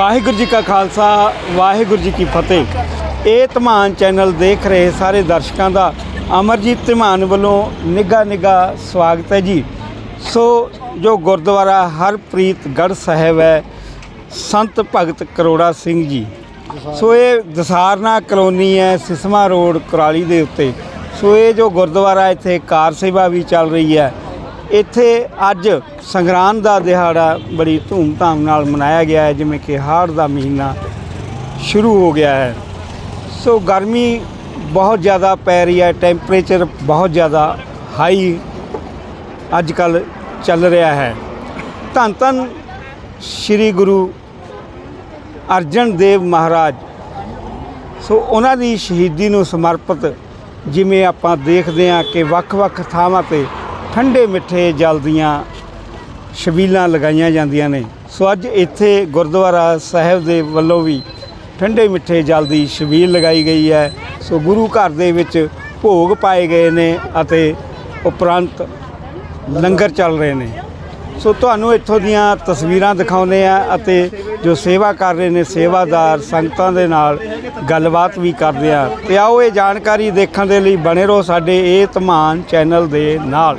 ਵਾਹਿਗੁਰੂ ਜੀ ਕਾ ਖਾਲਸਾ, ਵਾਹਿਗੁਰੂ ਜੀ ਕੀ ਫਤਿਹ। ਇਹ ਧਮਾਨ ਚੈਨਲ ਦੇਖ ਰਹੇ ਸਾਰੇ ਦਰਸ਼ਕਾਂ ਦਾ ਅਮਰਜੀਤ ਧਮਾਨ ਵੱਲੋਂ ਨਿੱਘਾ ਨਿੱਘਾ ਸਵਾਗਤ ਹੈ ਜੀ। ਸੋ, ਜੋ ਗੁਰਦੁਆਰਾ ਹਰਪ੍ਰੀਤ ਗੜ੍ਹ ਸਾਹਿਬ ਹੈ, ਸੰਤ ਭਗਤ ਕਰੋੜਾ ਸਿੰਘ ਜੀ। ਸੋ, ਇਹ ਦਸਾਰਨਾ ਕਲੋਨੀ ਹੈ, ਸਿਸਮਾ ਰੋਡ ਕੁਰਾਲੀ ਦੇ ਉੱਤੇ। ਸੋ, ਇਹ ਜੋ ਗੁਰਦੁਆਰਾ ਇੱਥੇ ਕਾਰ ਸੇਵਾ ਵੀ ਚੱਲ ਰਹੀ ਹੈ ਇੱਥੇ ਅੱਜ ਸੰਗਰਾਂਦ ਦਾ ਦਿਹਾੜਾ ਬੜੀ ਧੂਮਧਾਮ ਨਾਲ ਮਨਾਇਆ ਗਿਆ ਹੈ, ਜਿਵੇਂ ਕਿ ਹਾੜ ਦਾ ਮਹੀਨਾ ਸ਼ੁਰੂ ਹੋ ਗਿਆ ਹੈ। ਸੋ ਗਰਮੀ ਬਹੁਤ ਜ਼ਿਆਦਾ ਪੈ ਰਹੀ ਹੈ, ਟੈਂਪਰੇਚਰ ਬਹੁਤ ਜ਼ਿਆਦਾ ਹਾਈ ਅੱਜ ਕੱਲ ਚੱਲ ਰਿਹਾ ਹੈ। ਧੰਨ ਧੰਨ ਸ੍ਰੀ ਗੁਰੂ ਅਰਜਨ ਦੇਵ ਮਹਾਰਾਜ। ਸੋ ਉਹਨਾਂ ਦੀ ਸ਼ਹੀਦੀ ਨੂੰ ਸਮਰਪਿਤ ਜਿਵੇਂ ਆਪਾਂ ਦੇਖਦੇ ਹਾਂ ਕਿ ਵੱਖ-ਵੱਖ ਥਾਵਾਂ ਤੇ ਠੰਡੇ ਮਿੱਠੇ ਜਲ ਦੀਆਂ ਛਬੀਲਾਂ ਲਗਾਈਆਂ ਜਾਂਦੀਆਂ ਨੇ। ਸੋ ਅੱਜ ਇੱਥੇ ਗੁਰਦੁਆਰਾ ਸਾਹਿਬ ਦੇ ਵੱਲੋਂ ਵੀ ਠੰਡੇ ਮਿੱਠੇ ਜਲ ਦੀ ਛਬੀਲ ਲਗਾਈ ਗਈ ਹੈ। ਸੋ ਗੁਰੂ ਘਰ ਦੇ ਵਿੱਚ ਭੋਗ ਪਾਏ ਗਏ ਨੇ ਅਤੇ ਉਪਰੰਤ ਲੰਗਰ ਚੱਲ ਰਹੇ ਨੇ। ਸੋ ਤੁਹਾਨੂੰ ਇੱਥੋਂ ਦੀਆਂ ਤਸਵੀਰਾਂ ਦਿਖਾਉਂਦੇ ਆ ਅਤੇ ਜੋ ਸੇਵਾ ਕਰ ਰਹੇ ਨੇ, ਸੇਵਾਦਾਰ ਸੰਗਤਾਂ ਦੇ ਨਾਲ ਗੱਲਬਾਤ ਵੀ ਕਰਦੇ ਆ ਤੇ ਆਓ ਇਹ ਜਾਣਕਾਰੀ ਦੇਖਣ ਦੇ ਲਈ ਬਣੇ ਰਹੋ ਸਾਡੇ ਇਹ ਧਮਾਨ ਚੈਨਲ ਦੇ ਨਾਲ।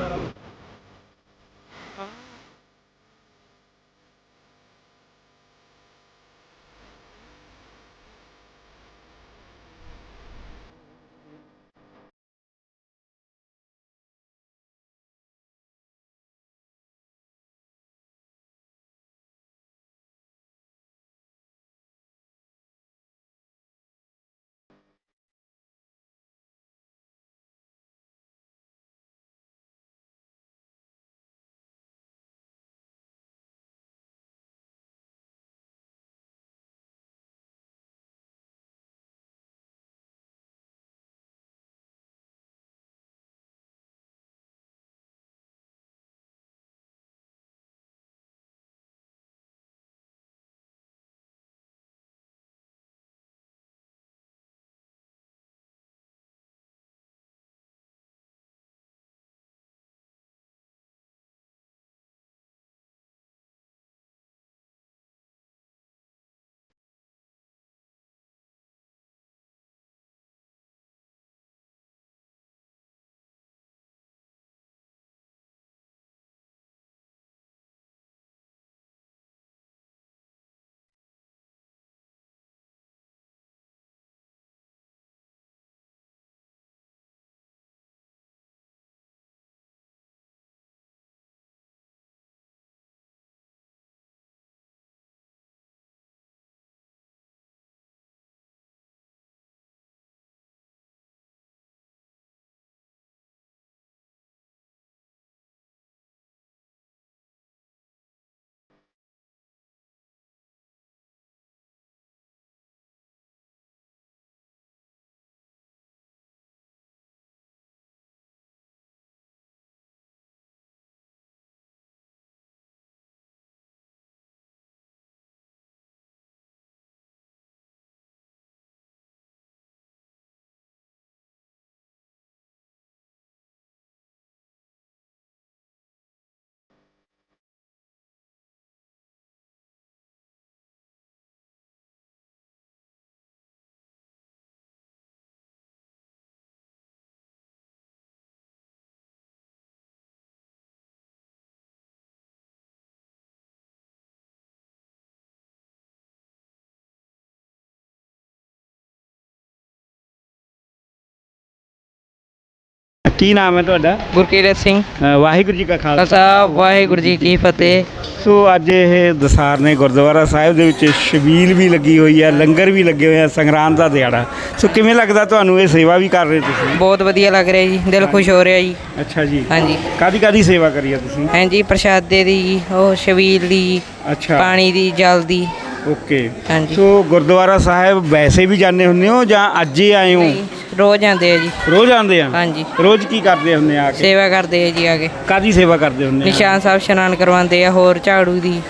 ਕੀ ਨਾਮ ਹੈ ਤੁਹਾਡਾ? ਗੁਰਕੀਰਤ ਸਿੰਘ। ਅ, ਵਾਹਿਗੁਰੂ ਜੀ ਕਾ ਖਾਲਸਾ। ਖਾਲਸਾ ਵਾਹਿਗੁਰੂ ਜੀ ਕੀ ਫਤਿਹ। ਸੋ ਅੱਜ ਇਹ ਦਸਾਰਨੇ ਗੁਰਦੁਆਰਾ ਸਾਹਿਬ ਦੇ ਵਿੱਚ ਛਬੀਲ ਵੀ ਲੱਗੀ ਹੋਈ ਹੈ ਲੰਗਰ ਵੀ ਲੱਗੇ ਹੋਏ ਆ ਸੰਗਰਾਂਦ ਦਾ ਦਿਹਾੜਾ। ਸੋ ਕਿਵੇਂ ਲੱਗਦਾ ਤੁਹਾਨੂੰ ਇਹ ਸੇਵਾ ਵੀ ਕਰ ਰਹੇ ਤੁਸੀਂ? ਬਹੁਤ ਵਧੀਆ ਲੱਗ ਰਿਹਾ ਜੀ ਦਿਲ ਖੁਸ਼ ਹੋ ਰਿਹਾ ਜੀ। ਅੱਛਾ ਜੀ। ਹਾਂਜੀ। ਕਾਦੀ ਕਾਦੀ ਸੇਵਾ ਕਰੀ ਆ ਤੁਸੀਂ? ਹਾਂਜੀ ਪ੍ਰਸ਼ਾਦੇ ਦੀ ਜੀ, ਉਹ ਸ਼ਬੀਲ ਦੀ ਅੱਛਾ। ਪਾਣੀ ਦੀ ਜਲ ਦੀ। ਓਕੇ। ਹਾਂਜੀ। ਸੋ ਗੁਰਦੁਆਰਾ ਸਾਹਿਬ ਵੈਸੇ ਵੀ ਜਾਂਦੇ ਹੁੰਦੇ ਹੋ ਜਾਂ ਅੱਜ ਹੀ ਆਏ ਹੋ? ਨਹੀਂ, ਰੋਜ਼ ਆਉਂਦੇ ਆ ਜੀ। ਰੋਜ਼ ਆਉਂਦੇ ਆ? ਹਾਂਜੀ। ਰੋਜ਼ ਕੀ ਕਰਦੇ ਹੁੰਦੇ ਆ ਕੇ? ਸੇਵਾ ਕਰਦੇ ਆ ਜੀ ਆ ਕੇ। ਕਾਦੀ ਸੇਵਾ ਕਰਦੇ ਹੁੰਦੇ ਆ? ਨਿਸ਼ਾਨ ਸਾਹਿਬ ਇਸ਼ਨਾਨ ਕਰਵਾਉਂਦੇ ਆ ਹੋਰ ਝਾੜੂ ਦੀ।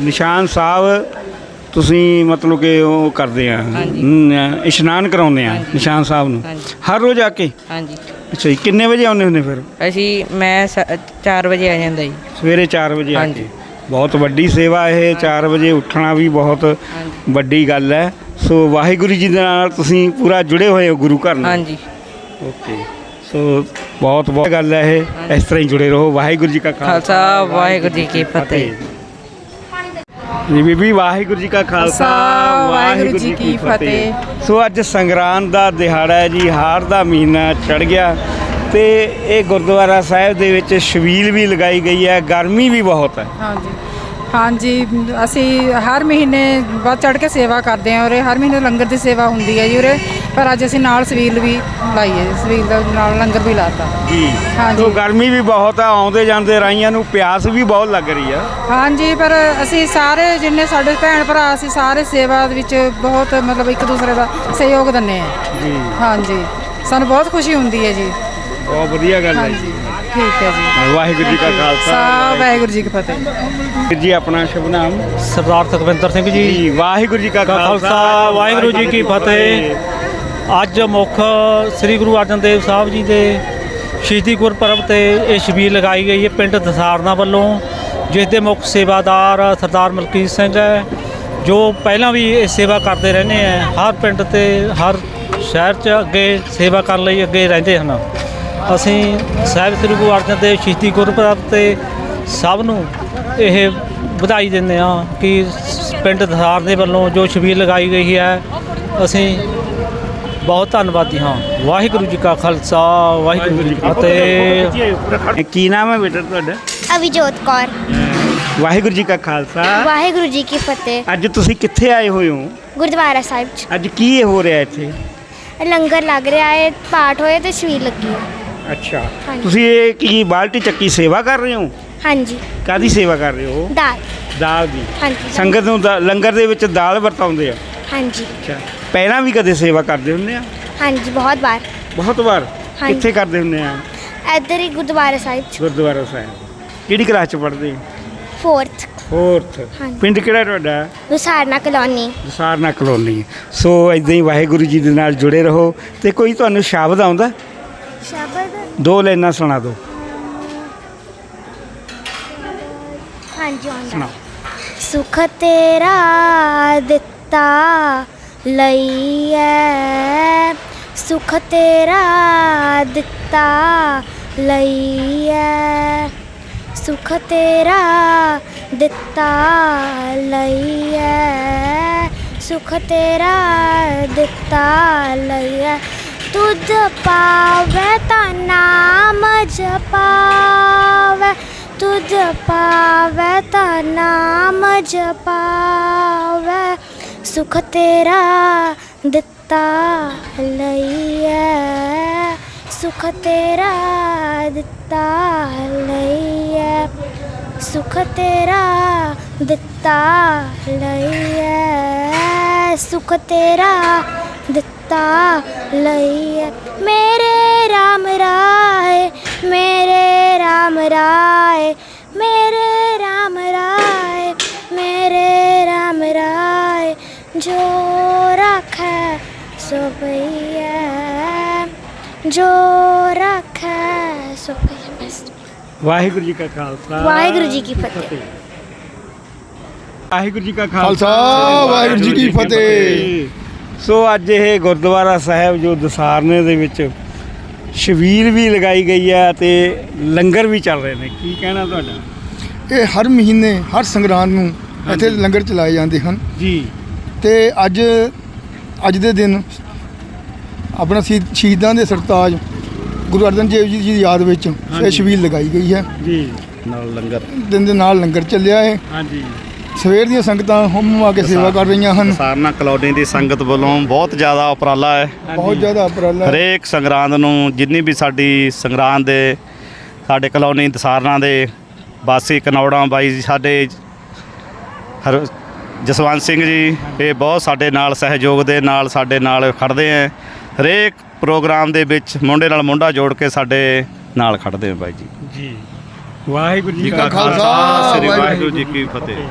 ਨਿਸ਼ਾਨ ਸਾਹਿਬ ਤੁਸੀਂ ਮਤਲਬ ਕਿ ਉਹ ਕਰਦੇ ਆ। ਹਾਂਜੀ। ਨ- ਇਸ਼ਨਾਨ ਕਰਾਉਂਦੇ ਆ। ਨਿਸ਼ਾਨ ਸਾਹਿਬ ਨੂੰ। ਹਾਂਜੀ। ਹਰ ਰੋਜ਼ ਆ ਕੇ? ਹਾਂਜੀ। ਅੱਛਾ ਜੀ ਕਿੰਨੇ ਵਜੇ ਆਉਂਦੇ ਹੁੰਦੇ ਫਿਰ? ਅਸੀਂ ਮੈਂ 4 ਵਜੇ ਆ ਜਾਂਦਾ ਜੀ। ਸਵੇਰੇ 4 ਵਜੇ ਆ ਹਾਂਜੀ। ਕੇ ਬਹੁਤ ਵੱਡੀ ਸੇਵਾ ਇਹ 4 ਵਜੇ ਉੱਠਣਾ ਵੀ ਬਹੁਤ ਵੱਡੀ ਗੱਲ ਹੈ। ਸੋ ਵਾਹਿਗੁਰੂ ਜੀ ਦੇ ਨਾਲ ਤੁਸੀਂ ਪੂਰਾ ਜੁੜੇ ਹੋਏ ਹੋ ਗੁਰੂ ਘਰ ਨਾਲ। ਹਾਂਜੀ। ਓਕੇ। ਸੋ ਬਹੁਤ ਬਹੁਤ ਗੱਲ ਹੈ ਇਹ। ਇਸ ਤਰ੍ਹਾਂ ਹੀ ਜੁੜੇ ਰਹੋ। ਵਾਹਿਗੁਰੂ ਜੀ ਕਾ ਖਾਲਸਾ। ਵਾਹਿਗੁਰੂ ਜੀ ਕੀ ਫਤਿਹ। ਜੀ ਬੀਬੀ ਵਾਹਿਗੁਰੂ ਜੀ ਕਾ ਖਾਲਸਾ ਵਾਹਿਗੁਰੂ ਜੀ ਕੀ ਫਤਿਹ। ਸੋ ਅੱਜ ਸੰਗਰਾਂਦ ਦਾ ਦਿਹਾੜਾ ਹੈ ਜੀ। ਹਾੜ ਦਾ ਮਹੀਨਾ ਚੜ ਗਿਆ। ਤੇ ਇਹ ਗੁਰਦੁਆਰਾ ਸਾਹਿਬ ਦੇ ਵਿੱਚ ਛਬੀਲ ਵੀ ਲਗਾਈ ਗਈ ਹੈ ਗਰਮੀ ਵੀ ਬਹੁਤ ਹੈ। ਹਾਂਜੀ। ਹਾਂਜੀ ਅਸੀਂ ਹਰ ਮਹੀਨੇ ਵੱਧ ਚੜ ਕੇ ਸੇਵਾ ਕਰਦੇ ਹਾਂ ਉਰੇ ਹਰ ਮਹੀਨੇ ਲੰਗਰ ਦੀ ਸੇਵਾ ਹੁੰਦੀ ਹੈ ਜੀ ਉਰੇ ਪਰ ਅੱਜ ਅਸੀਂ ਨਾਲ ਸਵੀਲ ਵੀ ਲਾਈ ਹੈ ਸਵੀਲ ਦਾ ਨਾਲ ਲੰਗਰ ਵੀ ਲਾਤਾ। ਜੀ। ਹਾਂਜੀ। ਸੋ ਗਰਮੀ ਵੀ ਬਹੁਤ ਆ ਆਉਂਦੇ ਜਾਂਦੇ ਰਾਈਆਂ ਨੂੰ ਪਿਆਸ ਵੀ ਬਹੁਤ ਲੱਗ ਰਹੀ ਆ ਹਾਂਜੀ ਪਰ ਅਸੀਂ ਸਾਰੇ ਜਿੰਨੇ ਸਾਡੇ ਭੈਣ ਭਰਾ ਅਸੀਂ ਸਾਰੇ ਸੇਵਾ ਦੇ ਵਿੱਚ ਬਹੁਤ ਮਤਲਬ ਇੱਕ ਦੂਸਰੇ ਦਾ ਸਹਿਯੋਗ ਦਿੰਦੇ ਹਾਂ। ਜੀ। ਹਾਂਜੀ। ਸਾਨੂੰ ਬਹੁਤ ਖੁਸ਼ੀ ਹੁੰਦੀ ਹੈ ਜੀ। ਬਹੁਤ ਵਧੀਆ ਗੱਲ ਹੈ ਜੀ। ਠੀਕ ਹੈ ਜੀ। ਵਾਹਿਗੁਰੂ ਜੀ ਕਾ ਖਾਲਸਾ। ਸਾ ਵਾਹਿਗੁਰੂ ਜੀ ਕੀ ਫਤਿਹ। ਵੀਰ ਜੀ ਆਪਣਾ ਸ਼ੁਭ ਨਾਮ? ਸਰਦਾਰ ਤਕਵਿੰਦਰ ਸਿੰਘ ਜੀ। ਜੀ ਵਾਹਿਗੁਰੂ ਜੀ ਕਾ ਖਾਲਸਾ। ਵਾਹਿਗੁਰੂ ਜੀ ਕੀ ਫਤਿਹ। ਅੱਜ ਮੁੱਖ ਸ੍ਰੀ ਗੁਰੂ ਅਰਜਨ ਦੇਵ ਸਾਹਿਬ ਜੀ ਦੇ ਸ਼ਹੀਦੀ ਗੁਰਪੁਰਬ ਤੇ ਇਹ ਛਬੀਲ ਲਗਾਈ ਗਈ ਹੈ ਪਿੰਡ ਦਸਾਰਨਾ ਵੱਲੋਂ ਜਿਸ ਦੇ ਮੁੱਖ ਸੇਵਾਦਾਰ ਸਰਦਾਰ ਮਲਕੀਤ ਸਿੰਘ ਹੈ ਜੋ ਪਹਿਲਾਂ ਵੀ ਇਹ ਸੇਵਾ ਕਰਦੇ ਰਹਿੰਦੇ ਆ ਹਰ ਪਿੰਡ ਤੇ ਹਰ ਸ਼ਹਿਰ 'ਚ ਅੱਗੇ ਸੇਵਾ ਕਰਨ ਲਈ ਅੱਗੇ ਰਹਿੰਦੇ ਹਨ। ਅਸੀਂ ਸਾਹਿਬ ਸ੍ਰੀ ਗੁਰੂ ਅਰਜਨ ਦੇਵ ਸ਼ਹੀਦੀ ਗੁਰਪੁਰਬ ਤੇ ਸਭ ਨੂੰ ਇਹ ਵਧਾਈ ਦਿੰਦੇ ਹਾਂ ਕਿ ਪਿੰਡ ਦਸਾਰ ਦੇ ਵੱਲੋਂ ਜੋ ਛਬੀਲ ਲਗਾਈ ਗਈ ਹੈ ਅਸੀਂ ਬਹੁਤ ਧੰਨਵਾਦੀ ਹਾਂ। ਵਾਹਿਗੁਰੂ ਜੀ ਕਾ ਖਾਲਸਾ ਵਾਹਿਗੁਰੂ ਜੀ ਕੀ ਫਤਿਹ। ਕੀ ਨਾਮ ਹੈ ਬੇਟਾ ਤੁਹਾਡਾ? ਅਵਿਜੋਤ ਕੌਰ। ਵਾਹਿਗੁਰੂ ਜੀ ਕਾ ਖਾਲਸਾ। ਵਾਹਿਗੁਰੂ ਜੀ ਕੀ ਫਤਿਹ। ਅੱਜ ਤੁਸੀਂ ਕਿੱਥੇ ਆਏ ਹੋਏ ਹੋ? ਗੁਰਦੁਆਰਾ ਸਾਹਿਬ ਚ। ਅੱਜ ਕੀ ਹੋ ਰਿਹਾ ਇੱਥੇ? ਲੰਗਰ ਲੱਗ ਰਿਹਾ ਹੈ ਪਾਠ ਹੋਏ ਤੇ ਸ਼ਵੀਲ ਲੱਗੀ ਹੈ। ਅੱਛਾ। ਹਾਂਜੀ। ਤੁਸੀਂ ਇਹ ਕੀ ਬਾਲਟੀ ਚੱਕੀ ਸੇਵਾ ਕਰ ਰਹੇ ਹੋ? ਹਾਂਜੀ। ਕਾਦੀ ਸੇਵਾ ਕਰ ਰਹੇ ਹੋ? ਦਾਲ। ਦਾਲ ਦੀ। ਹਾਂਜੀ। ਸੰਗਤ ਨੂੰ ਦਾ- ਲੰਗਰ ਦੇ ਵਿੱਚ ਦਾਲ ਵਰਤਾਉਂਦੇ ਆ? ਹਾਂਜੀ। ਅੱਛਾ। ਪਹਿਲਾਂ ਵੀ ਕਦੇ ਸੇਵਾ ਕਰਦੇ ਹੁੰਦੇ ਆ? ਹਾਂਜੀ ਬਹੁਤ ਵਾਰ। ਬਹੁਤ ਵਾਰ? ਹਾਂਜੀ। ਕਿੱਥੇ ਕਰਦੇ ਹੁੰਦੇ ਆ? ਇੱਧਰ ਹੀ ਗੁਰਦੁਆਰਾ ਸਾਹਿਬ ਚ। ਗੁਰਦੁਆਰਾ ਸਾਹਿਬ। ਕਿਹੜੀ ਕਲਾਸ ਚ ਪੜ੍ਹਦੇ ਫੋਰਥ ਫੋਰਥ ਹਾਂਜੀ। ਪਿੰਡ ਕਿਹੜਾ ਤੁਹਾਡਾ? ਲੁਸਾਰਨਾ ਕਲੋਨੀ। ਦਸਾਰਨਾ ਕਲੋਨੀ। ਸੋ ਇਦਾਂ ਹੀ ਵਾਹਿਗੁਰੂ ਜੀ ਦੇ ਨਾਲ ਜੁੜੇ ਰਹੋ ਤੇ ਕੋਈ ਤੁਹਾਨੂੰ ਸ਼ਬਦ ਆਉਂਦਾ? ਸ਼ਬਦ ਦੋ ਲਾਈਨਾਂ ਸੁਣਾ ਦਿਓ। ਹਾਂਜੀ ਸੁਣਾਓ। ਸੁਖ ਤੇਰਾ ਦਿੱਤਾ ਲਈਐ। ਸੁਖ ਤੇਰਾ ਦਿੱਤਾ ਲਈਐ। ਸੁਖ ਤੇਰਾ ਦਿੱਤਾ ਲਈਐ। ਸੁਖ ਤੇਰਾ ਦਿੱਤਾ ਲਈਐ। ਤੁਧ ਪਾਵੇ ਤਾਂ ਨਾਮ ਜਪਾਵੇ। ਤੁਧ ਪਾਵੇ ਤਾਂ ਨਾਮ ਜਪਾਵੇ। ਸੁਖ ਤੇਰਾ ਦਿੱਤਾ ਲਈਐ। ਸੁਖ ਤੇਰਾ ਦਿੱਤਾ ਲਈਐ। ਸੁਖ ਤੇਰਾ ਦਿੱਤਾ ਲਈਐ। ਸੁਖ ਤੇਰਾ ਦਿੱਤਾ ਲਈਐ ਮੇਰੇ RAM ਰਾਏ ਮੇਰੇ RAM ਰਾਏ ਮੇਰੇ RAM ਰਾਏ ਮੇਰੇ RAM ਰਾਏ ਜੋ ਰੱਖੈ ਸੋ ਪਈਐ। ਜੋ ਰੱਖੈ ਸੋ ਪਈਐ। ਵਾਹਿਗੁਰੂ ਜੀ ਕਾ ਖਾਲਸਾ। ਵਾਹਿਗੁਰੂ ਜੀ ਕੀ ਫਤਿਹ। ਵਾਹਿਗੁਰੂ ਜੀ ਕਾ ਖਾਲਸਾ, ਵਾਹਿਗੁਰੂ ਜੀ ਕੀ ਫਤਿਹ। ਸੋ ਅੱਜ ਇਹ ਗੁਰਦੁਆਰਾ ਸਾਹਿਬ ਜੋ ਦਸਾਰਨੇ ਦੇ ਵਿੱਚ ਛਬੀਲ ਵੀ ਲਗਾਈ ਗਈ ਹੈ ਤੇ ਲੰਗਰ ਵੀ ਚੱਲ ਰਹੇ ਨੇ। ਕੀ ਕਹਿਣਾ ਤੁਹਾਡਾ? ਇਹ ਹਰ ਮਹੀਨੇ ਹਰ ਸੰਗਰਾਂਦ ਨੂੰ ਇੱਥੇ। ਲੰਗਰ ਚਲਾਏ ਜਾਂਦੇ ਹਨ। ਜੀ। ਤੇ ਅੱਜ ਅੱਜ ਦੇ ਦਿਨ ਆਪਣਾ ਸ਼ਹੀ- ਸ਼ਹੀਦਾਂ ਦੇ ਸਰਤਾਜ ਗੁਰੂ ਅਰਜਨ ਦੇਵ ਜੀ ਦੀ ਯਾਦ ਵਿੱਚ ਇਹ। ਛਬੀਲ ਲਗਾਈ ਗਈ ਹੈ। ਜੀ। ਨਾਲ ਲੰਗਰ। ਦਿਨ ਦੇ ਨਾਲ ਲੰਗਰ ਚੱਲਿਆ ਹੈ। ਹਾਂਜੀ। ਸਵੇਰ ਦੀਆਂ ਸੰਗਤਾਂ ਹੁਮ ਆ ਕੇ ਸੇਵਾ ਕਰ ਰਹੀਆਂ ਹਨ। ਸਾਰਨਾ ਕਲੋਨੀ ਦੀ ਸੰਗਤ ਵੱਲੋਂ ਬਹੁਤ ਜ਼ਿਆਦਾ ਉਪਰਾਲਾ ਹੈ। ਬਹੁਤ ਜ਼ਿਆਦਾ ਉਪਰਾਲਾ। ਹਰੇਕ ਸੰਗਰਾਂਦ ਨੂੰ ਜਿੰਨੀ ਵੀ ਸਾਡੀ ਸੰਗਰਾਂਦ ਦੇ ਸਾਡੇ ਕਲੋਨੀ ਦਸਾਰਨਾ ਦੇ ਵਾਸੀ ਕਨੌੜਾ ਬਾਈ ਜੀ ਸਾਡੇ ਹਰ ਜਸਵੰਤ ਸਿੰਘ ਜੀ ਇਹ ਬਹੁਤ ਸਾਡੇ ਨਾਲ ਸਹਿਯੋਗ ਦੇ ਨਾਲ ਸਾਡੇ ਨਾਲ ਖੜਦੇ ਹੈ। ਹਰੇਕ ਪ੍ਰੋਗਰਾਮ ਦੇ ਵਿੱਚ ਮੁੰਡੇ ਨਾਲ ਮੁੰਡਾ ਜੋੜ ਕੇ ਸਾਡੇ ਨਾਲ ਖੜਦੇ ਹੈ ਬਾਈ ਜੀ। ਜੀ। ਵਾਹਿਗੁਰੂ ਜੀ ਕਾ ਖਾਲਸਾ, ਸ੍ਰੀ ਵਾਹਿਗੁਰੂ ਜੀ ਕੀ ਫਤਿਹ।